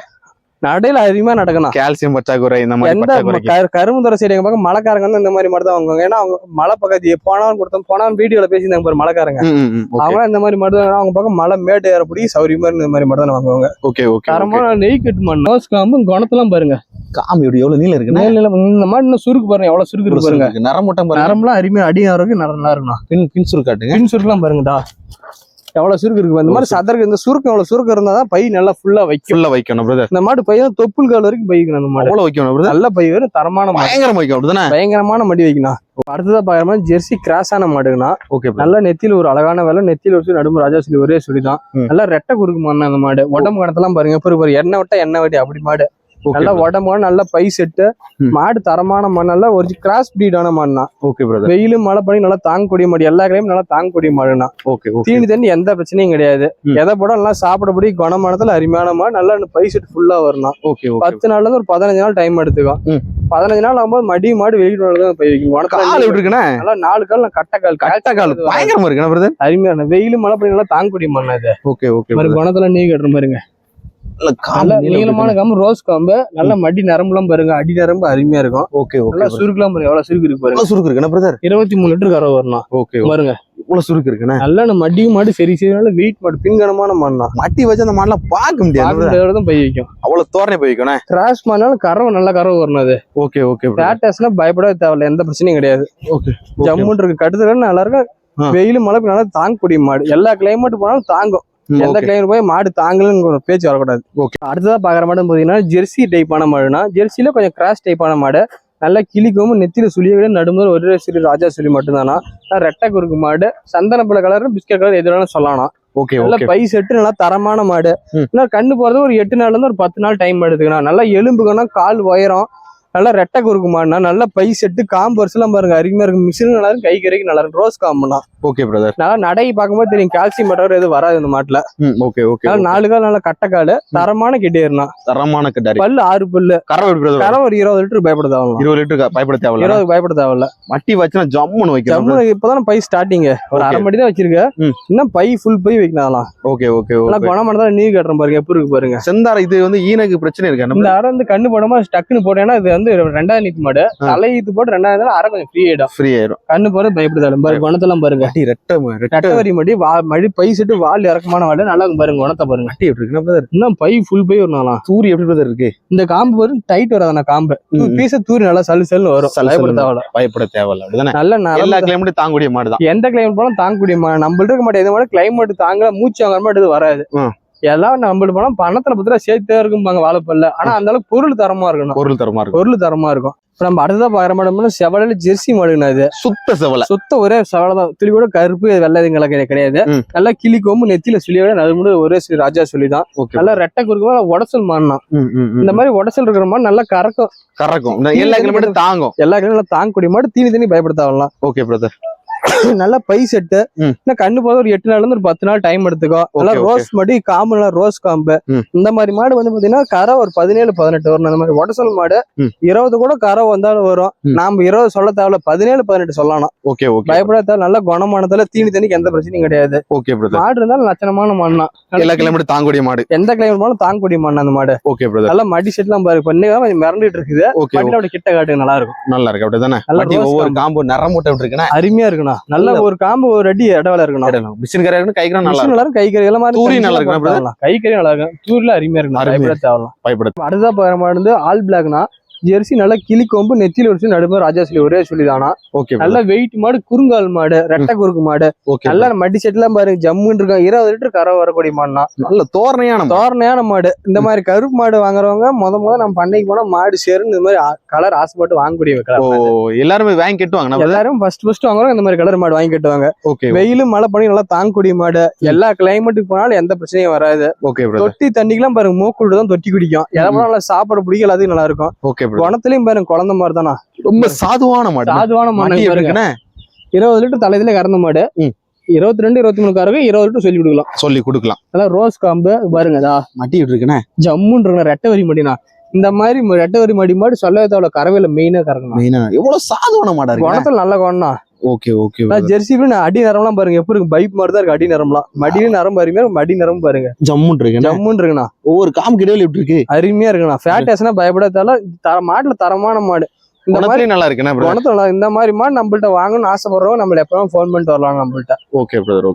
நடையில அதிகமா நடக்கணும். கால்சியம் பற்றாக்குறை இந்த மாதிரி எந்த பற்றாக்குறைக்கு. கரு- கரும்புத்துறை சைடு எங்க பக்கம் மலைக்காரங்க வந்து இந்த மாதிரி மாடு தான் வாங்குவாங்க. ஏன்னா அவங்க மலை பக்கத்து போனவன் கொடுத்தோம் போனவன் வீடியோல பேசியிருந்தாங்க பாரு மலைக்காரங்க. ம், ம், ம். ஓகே அவங்க இந்த மாதிரி மாடு தான் அவங்க பக்கம் மலை மேடு ஏற பிடிக்கும் சௌரியமா இந்த மாதிரி மாடு தான் வாங்குவாங்க. ஓகே ஓகே தரமான நெய் கட்டு மண் நோஸ் காம்பு குணத்தெல்லாம் பாருங்க. காமி எவ்வளவு நீளம் இருக்குண்ணே? மேல நிலம் இந்த மாடு இன்னும் சுருக்கு பாருங்க எவ்வளவு சுருக்கு இருக்கு பாருங்க. நரமுட்டம் பாருங்க. நரம்புலாம் அருமையா அடி ஆரோக்கியம் நரம் நல்லா இருக்கணும். பின் பின் சுருக்காட்டுங்க. பின் சுருக்குலாம் பாருங்கடா. எவ்வளவு சுருக்கு இருக்கு. இந்த மாதிரி சதருக்கு இந்த சுருக்கு எவ்வளவு சுருக்கு இருந்தா தான் பை நல்லா ஃபுல்லா வைக்கும். ஃபுல்லா வைக்கணும் பிரதர் இந்த மாடு பை தான் தொப்புள் கால் வரைக்கும் பை வைக்கணும் அந்த மாடு. அவ்வளவு வைக்கணும் பிரதர் நல்ல பை வரும் தரமான மாடு. பயங்கரமா வைக்கணும் அப்படிதானே? பயங்கரமான மடி வைக்கணும் அடுத்ததா பாக்குற மாதிரி ஜெர்சி கிராஸ் ஆன மாடுங்கண்ணா. ஓகே நல்லா நெத்தியில ஒரு அழகான வேலை நெத்தியில வச்சு நடும்பு ராஜா சொல்லி ஒரே சுடிதான் ம். நல்லா ரெட்டை குறுக்கு மாடு அந்த மாடு. உடம்பு கணத்தெல்லாம் பாருங்க எப்படி பாரு எண்ணெய் விட்டா எண்ணெய் வட்டி அப்படி மாடு. நல்லா உடம்பு நல்ல பை செட்டு. மாடு தரமான மாடு நல்லா ஒரு கிராஸ் பிரீடான மாடுனா ஓகே பிரதர் வெயிலு மழை பண்ணி நல்லா தாங்கக்கூடிய மாடு. எல்லா கிளையும் நல்லா தாங்கக்கூடிய மாடுனா ஓகே ஓகே. தீனி தண்ணி எந்த பிரச்சனையும் கிடையாது. எதை போட நல்லா சாப்பிடபடி குணமானதுல அருமையான மாடு. நல்லா பை செட் ஃபுல்லா வரணும் ஓகே பத்து நாள்ல இருந்து ஒரு பதினஞ்சு நாள் டைம் எடுத்துக்கும். பதினஞ்சு நாள் ஆகும்போது மடி மாடு வெளியிட்டு தான் பை குணத்துல கால் நல்லா நாலு கால் கட்டை கால் கட்ட கால் பயங்கரமா பிரதர் அருமையான வெயிலு மழை பண்ணி நல்லா தாங்கக்கூடிய மண் அது ஓகே ஓகே குணத்துல நீ கட்டுற பாருங்க நல்ல நீளமான காம்பு ரோஸ் காம்பு. நல்ல மடி நரம்புலாம் பாருங்க அடி நரம்பு அருமையா இருக்கும். ஓகே ஓகே நல்லா சுருக்குலாம் பாருங்க எவ்வளவு சுருக்கு இருக்கு பாருங்க. சுருக்கு இருக்குண்ணே பிரதர் இருபத்தி மூணு லிட்டர் கரை வரணும். ஓகே பாருங்க. இவ்வளவு சுருக்கு இருக்குண்ணே நல்ல நம்ம மடியும் மாடு சரி நல்ல வெயிட் மாடு பின்கணமான மண்ணா மட்டி வச்சு அந்த மாடலாம் பார்க்க முடியாது. தான் பை வைக்கும். அவ்வளவு தோரணை போய் வைக்கணும் கிராஸ் மாடினாலும் கறவை நல்ல கறவை வரணும் அது. ஓகே ஓகே ஃபேட்டஸ்னா பயப்படவே தேவையில்ல எந்த பிரச்சனையும் கிடையாது. ஓகே ஜம்முன்னு இருக்கு கட்டுதல் நல்லா இருக்கும். ஆ. வெயில் மழை நல்லா தாங்கக்கூடிய மாடு. எல்லா கிளைமேட் போனாலும் தாங்கும். எந்த கிளைமேட் போய் மாடு தாங்கலன்னு பேச்சு வரக்கூடாது. Okay. அடுத்ததா பாக்குற மாடு பாத்தீங்கன்னா ஜெர்சி டைப்பான மாடுனா ஜெர்சில கொஞ்சம் கிராஸ் டைப்பான மாடு. நல்லா கிளிக்கும் நெத்தியில சுழிய விட நடுமுதல் ஒரே சுழி ராஜா சுழி மட்டும்தானா? ரெட்டை குறுக்கு மாடு. சந்தனப்பழ கலர் பிஸ்கட் கலர் எது வேணாலும் சொல்லலாம். ஓகே நல்ல ஓகே. பை செட்டு நல்லா தரமான மாடு. கண்ணு போறது ஒரு எட்டு நாள்ல இருந்து ஒரு பத்து நாள் டைம் எடுத்துக்கணும். நல்லா எலும்புக்கணும் கால் உயரம் நல்லா ரெட்டை குறுக்கு மாடுனா நல்ல பை செட்டு காம்பு வருஷம் பாருங்க. அருமையா இருக்கு மிஷின் நல்லா இருக்கும். கை கரைக்கு நல்லா இருக்கும். ரோஸ் காம்புனா ஓகே பிரதர் நல்லா நடை பார்க்கும்போது தெரியும். கால்சியம் பட்டவர் எதுவும் வராது இந்த மாட்டுல. ஓகே ஓகே நாலு கால் நல்லா கட்டை காலு தரமான கிட்டேருனா தரமான கட்டாரி. பல்லு ஆறு பல்லு. கறவை எப்படி பிரதர் கரை ஒரு இருபது லிட்டர் பயப்பட தேவையில்ல. இருபது லிட்டர் பயப்பட தேவையில்ல. இருபது பயப்பட தேவையில்ல. மட்டி வச்சுனா ஜம்முன்னு வைக்கணும். ஜம்மு இப்பதான் பை ஸ்டார்டிங் ஒரு அரை. மணி தான் வச்சிருக்க. இன்னும் பை ஃபுல் பை வைக்கலாம் ஓகே ஓகே நல்லா ஓகே குணமான நீர் கட்டுற பாருங்க. எப்படி இருக்கு பாருங்க. செந்தார இது வந்து ஈனக்கு பிரச்சனை இருக்கு? இந்த அரை வந்து கண்ணு போடாம டக்குன்னு போட்டேன்னா இது வந்து ரெண்டாவது நீத்து மாடு. தலை ஈத்து போட்டு ரெண்டாவது அரை கொஞ்சம் ஃப்ரீ ஆயிடும். ஃப்ரீ ஆயிரும். கண்ணு போறது பயப்படுதாலும் பாருங்க குணத்தெல்லாம் பாருங்க. ரெட்டை ரெட்டை. ரெட்டவரி மடி வா மடி பை செட்டு வால் இறக்கமான வாடு நல்லா பாருங்க குணத்தை பாருங்க. மட்டி எப்படி பிரதர் இன்னும் பை ஃபுல் பை வரணும் தூரி எப்படி பிரதர் இருக்கு? இந்த காம்பு வரும் டைட் வராதான காம்பு. பீச தூரி நல்லா சல்லு சல்லு வரும். பயப்பட. தேவையில்ல. பயப்பட தேவையில்ல அப்படிதானே? நல்ல எல்லா நரம்பு கிளைமேட்டும் தாங்கக்கூடிய மாடு தான் எந்த கிளைமேட் போனாலும் தாங்கக்கூடிய நம்மள்ட்ட இருக்க மாட்டேன் எது மாடு கிளைமேட் தாங்கல மூச்சு வாங்குற மாதிரி இது வராது. எல்லாம் நம்மளுக்கு போனா பணத்துல பத்திர சேர்த்தே இருக்கும்பாங்க வாழைப்பல்ல. ஆனா அந்த அளவுக்கு பொருள் தரமா இருக்கணும். பொருள் தரமா இருக்கும் பொருள் தரமா இருக்கும். இப்ப நம்ம அடுத்ததா பாக்குற மாடு செவலையில ஜெர்சி மாடுங்கண்ணா இது. சுத்த செவலை. சுத்த ஒரே செவலை தான். துளி கூட கருப்பு வெள்ளை கிடை- கிடையாது. நல்லா கிளி கொம்பு நெத்தியில சொல்லியோட மட்டும் ஒரே ராஜா சொல்லி தான். ஓகே. நல்லா ரெட்டை குறுக்கு உடசல் மாடுனா இந்த மாதிரி உடசல் இருக்கிற மாதிரி நல்லா கறக்கும். கறக்கும். எல்லா கிலோமீட்டர் தாங்கும். எல்லா கிலோ நல்லா தாங்கக்கூடிய மாடு தீனி தண்ணி பயப்படுத்தாவலாம் ஓகே பிரதர் நல்லா பை செட்டு. இன்னும் கண்ணு போத ஒரு எட்டு நாள்ல இருந்து ஒரு பத்து நாள் டைம் எடுத்துக்கோ. நல்லா. ரோஸ் மாடி காம்பு நல்லா ரோஸ் காம்பு. இந்த மாதிரி மாடு வந்து பாத்தீங்கன்னா கரை ஒரு பதினேழு பதினெட்டு வரும். அந்த மாதிரி உடசல் மாடு. இருபது கூட கரை வந்தாலும் வரும். நாம இருபது சொல்ல தேவையில்ல. பதினேழு பதினெட்டு சொல்லலாம். Okay okay. பயப்படாத நல்ல குணமானதுல தீனி தண்ணிக்கு எந்த பிரச்சனையும் கிடையாது. ஓகே பிரதர் மாடு இருந்தாலும் லட்சணமான மண்ணா எல்லா கிலோமீட்டர் தாங்கக்கூடிய மாடு. எந்த கிளைமேட் போனாலும் தாங்கக்கூடிய மண் அந்த மாடு. ஓகே பிரதர் நல்லா மடி செட்லாம் பாரு. பண்ணி மிரண்டுட்டு இருக்குது. ஓகே கிட்ட காட்டுங்க நல்லா இருக்கும். நல்லா இருக்கு. அப்படிதானே? ஒவ்வொரு காம்பு. நிறம் மூட்டை விட்டுருக்குன்னா அருமையா இருக்குண்ணா. நல்ல ஒரு காம்பு ஒரு அடி இடவேல இருக்கணும். மிஷின் கரை இருக்கு கைக்கு நல்லா இருக்கும் நல்லா இருக்கும், கை கறி எல்லாம் மாதிரி தூரி நல்லா இருக்குண்ணா போட்டு தரலாம். கை கறி நல்லா இருக்கும். தூரில அருமையா இருக்கும் பயப்பட தேவலாம் பயப்பட அடுத்தா பாக்குற மாடு வந்து ஆல் பிளாக்னா ஜெர்சி நல்லா கிளி கொம்பு நெத்தியில வச்சு நடுமே ராஜா சொல்லி ஒரே சொல்லிதானா? ஓகே நல்ல வெயிட் மாடு குறுங்கால் மாடு ரெட்டை குறுக்கு மாடு. ஓகே நல்லா மடி செட்லாம் பாருங்க ஜம்முன்னு இருக்கும் இருபது லிட்டர் கரை வரக்கூடிய மாடுனா. நல்ல தோரணையான. தோரணையான மாடு. இந்த மாதிரி கருப்பு மாடு வாங்குறவங்க முத முத நம்ம பண்ணைக்கு போனா மாடு சேருன்னு இந்த மாதிரி கலர் ஆசைப்பட்டு வாங்கக்கூடிய கலர் எல்லாருமே வாங்கி கட்டுவாங்க எல்லாரும் ஃபர்ஸ்ட் ஃபர்ஸ்ட் வாங்குறவங்க இந்த மாதிரி கலர் மாடு வாங்கி கட்டுவாங்க. ஓகே வெயிலும் மழை பண்ணி நல்லா தாங்கக்கூடிய மாடு. எல்லா கிளைமேட்டுக்கு போனாலும் எந்த பிரச்சனையும் வராது. ஓகே தொட்டி தண்ணிக்கெல்லாம் பாருங்க மூக்குள்ள தான் தொட்டி குடிக்கும். போனா நல்லா சாப்பாடு பிடிக்கல அதுவும் நல்லா இருக்கும். ஓகே குணத்துலயும் பாருங்க குழந்தை மாதிரி தானா? ரொம்ப சாதுவான மாடு. சாதுவான மடி இருக்குன்னா இருபது லிட்டர் தலையில கறந்த மாடு. இருபத்தி ரெண்டு இருபத்தி மூணு கறவை இருபது லிட்டர் சொல்லி கொடுக்கலாம். சொல்லி கொடுக்கலாம். நல்லா ரோஸ் காம்பு பாருங்க அதா மட்டி ஜம்முன்னு இருக்கணும் ரெட்டை வரி மடினா இந்த மாதிரி ரெட்டை வரி மடி மாடு சொல்ல தேவையில்ல. கறவையில மெயினா கறக்கணும். மெயினா எவ்வளவு சாதுவான மாடா இருக்கு? குணத்துல நல்ல குணம் ஓகே ஓகே நான் ஜெர்சி நான் அடி நரம்லாம் பாருங்க. எப்படி இருக்கு பைப் மாதிரி தான் இருக்கு. அடி நரம்லாம் மடியில நரம் அருமையா இருக்கு, மடி நரம் பாருங்க. ஜம்முன் இருக்கு ஜம்முன்னு இருக்குண்ணா. ஒவ்வொரு காம்பு கிடையாது எப்படி இருக்கு? அருமையா இருக்குண்ணா. ஃபேட் ஆச்சுன்னா பயப்படாதால தர மாட்டுல தரமான மாடு. இந்த மாதிரி நல்லா இருக்குண்ணா குணத்துல இந்த மாதிரி மாடு நம்மள்ட்ட வாங்கணும்னு ஆசைப்படுறவங்க நம்மள எப்பவும் ஃபோன் பண்ணிட்டு வரலாம் நம்மள்ட்ட. Okay brother